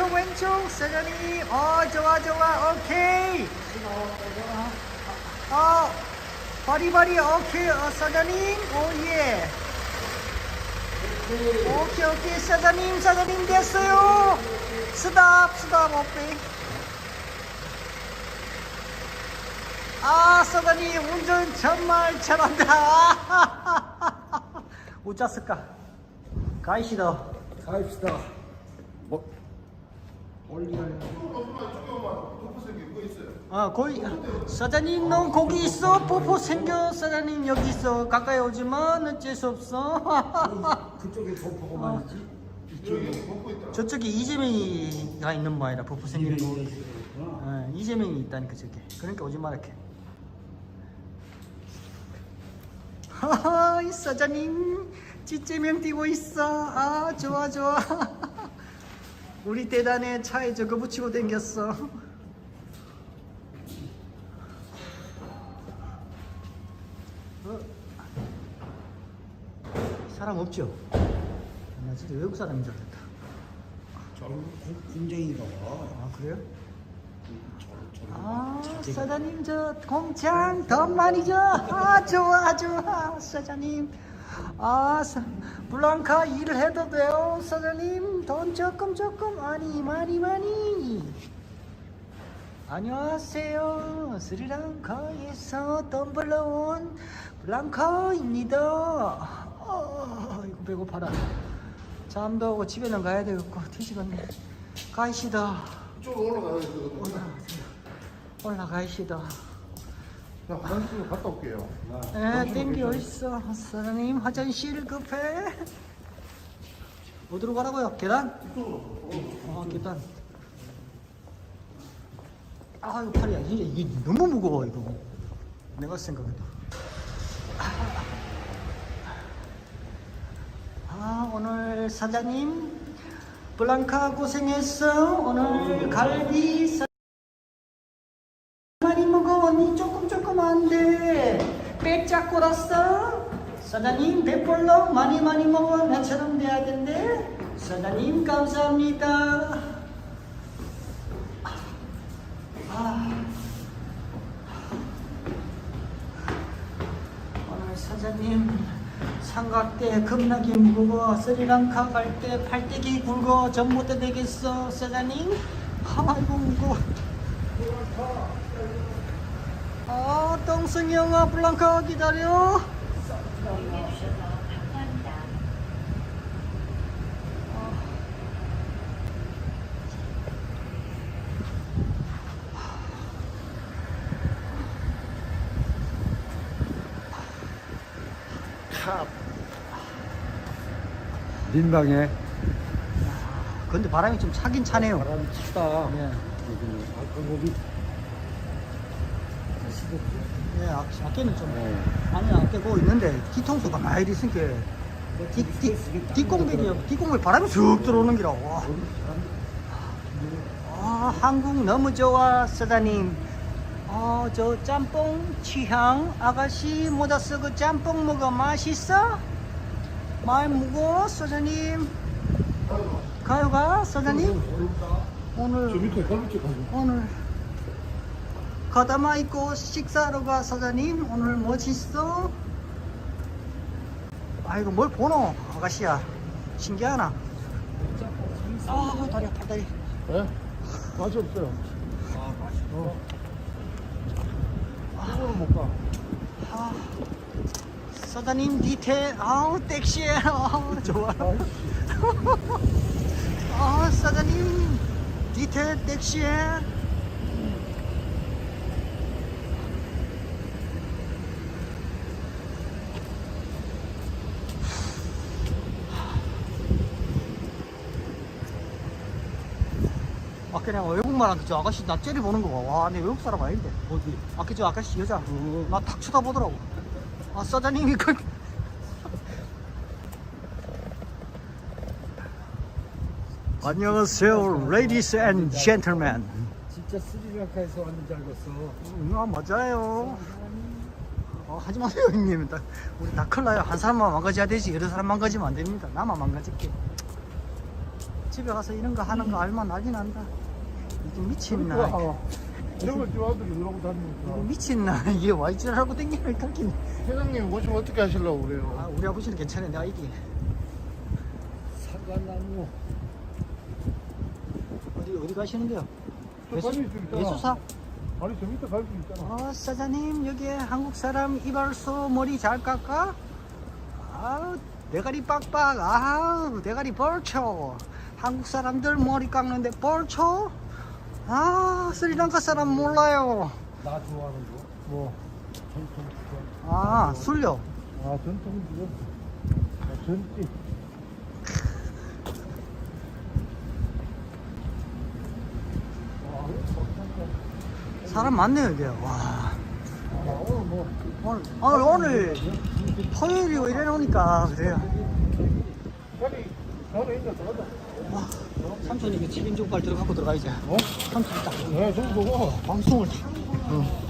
오른쪽. 사장님 어 좋아 좋아. 오케이. 어 바리바리. 오케이. 어, 사장님 오예. 오케이 오케이. 사장님 사장님 됐어요. 스탑 스탑 오케이. 아 사장님 운전 정말 잘한다. 어쩌을까? 가이시다. 가입시다. 뭐 올리는 아 거기 사장님 너 거기 있어? 뽀뽀 생겨? 사장님 여기 있어? 가까이 오지만 어쩔 수 없어. 그쪽에 덮어가 말이지. 이쪽에. 저쪽에 이재명이가 있는 모양이라 뽀뽀 생기는 거. 어, 이재명이 있다니까 저게 그러니까 오지 말게. 하하 이 사장님. 찌재명 뛰고 있어. 아 좋아 좋아 우리 대단에 차에 저거 붙이고 댕겼어 어? 사람 없죠? 나 진짜 외국 사람인 줄 알았다 저런 군쟁이가 봐. 아 그래요? 아. 사장님 저 공장 더 많이 줘아 좋아 좋아 사장님 아 사, 블랑카 일을 해도 돼요 사장님. 돈 조금 조금. 많이 많이 많이. 안녕하세요. 스리랑카에서 돈 벌러온 블랑카입니다. 아 이거 배고파라. 잠도 오고 집에는 가야 되겠고 뒤지겠네 가시다. 이쪽으로 올라가야. 올라가세요. 올라가시다. 나 화장실 갔다 올게요. 에, 땡기 어딨어. 사장님, 화장실 급해. 어디로 가라고요? 계단? 아, 계단. 아, 이거 팔이야. 이게, 이게 너무 무거워, 이거. 내가 생각해도. 아, 오늘 사장님, 블랑카 고생했어. 오늘 갈비 사... 많이 먹어 언니 조금 빼짝 골았어? 사장님 배불러 많이 많이 먹어. 나처럼 돼야 된대 사장님 감사합니다. 아. 오늘 사장님 삼각대 겁나게 무거워. 스리랑카 갈 때 팔대기 굵어. 때 되겠어. 사장님. 아이고 무거워 아, 똥승이 형아, 블랑카 기다려. 탑. 민방에 근데 바람이 좀 차긴 차네요. 바람 치다. 예, 여기는 알코올이 예, 아, 아껴는 좀. 네. 아니, 아껴고 있는데, 뒤통수가 많이 있으니까. 뒤, 뒤, 뒷공백이요. 뒷공백 바람이 쑥 들어오는 기라. 와. 아, 한국 너무 좋아, 사장님. 어, 저 짬뽕 취향 아가씨 모자 쓰고 짬뽕 먹어 맛있어? 많이 먹어, 사장님. 가요 가, 사장님. 오늘 저 밑에 갈비집. 오늘 가다마 입고 식사하러 가 사장님 오늘 멋있어? 아이고 뭘 보노 아가씨야 신기하나? 아 다리 아파 다리 예? 맛이 없어요. 어. 이거는 못 가. 아, 사장님 밑에 아우 섹시해 아우 좋아 아 사장님 밑에 섹시해 아까 내가 외국말 한테 저 아가씨 나 째려보는 거 봐. 와, 내 외국 사람 아닌데. 어디? 아까 저 아가씨 여자. 나탁 쳐다보더라고. 아, 사장님이 그. 안녕하세요, ladies and gentlemen. 진짜 스리랑카에서 왔는 줄 알겠어. 음, 아, 맞아요. 어, 하지 마세요, 형님. 다- 우리 다 큰일 나요. 한 사람만 망가져야 되지. 여러 사람 망가지면 안 됩니다. 나만 망가질게. 집에 가서 이런 거 하는 거 알면 난리 난다. 이게 미친나. 그러니까 이런 걸 아들이 이러고 이게 다니니까. 미친나. 이게 와이즈라고 땡기면 그렇게. 회장님 오시면 어떻게 하시려고 아, 그래요? 우리 아버지는 괜찮아. 내가 이기. 사과나무. 어디, 어디 가시는데요? 저 갈수 있잖아. 예수사? 아니 저 밑에 갈수 있잖아. 어, 사장님, 여기 한국 사람 이발소 머리 잘 깎아? 아우, 대가리 빡빡. 아우, 대가리 벌쳐. 한국 사람들 머리 깎는데 벌쳐? 아, 스리랑카 사람 몰라요. 나 좋아하는 거. 뭐? 전통 주점. 아, 술요. 아 전통 지금. 아 전지. 사람 많네요, 이게. 와. 아 오늘 뭐 오늘, 오늘, 오늘 토요일이고 이래 놓으니까 그래요. 전에 있는 거 들어가자. 와, 삼촌이 그 7인조 발 들어가고 들어가야지. 어? 삼촌 딱네 정도고. 방송을 타. 응.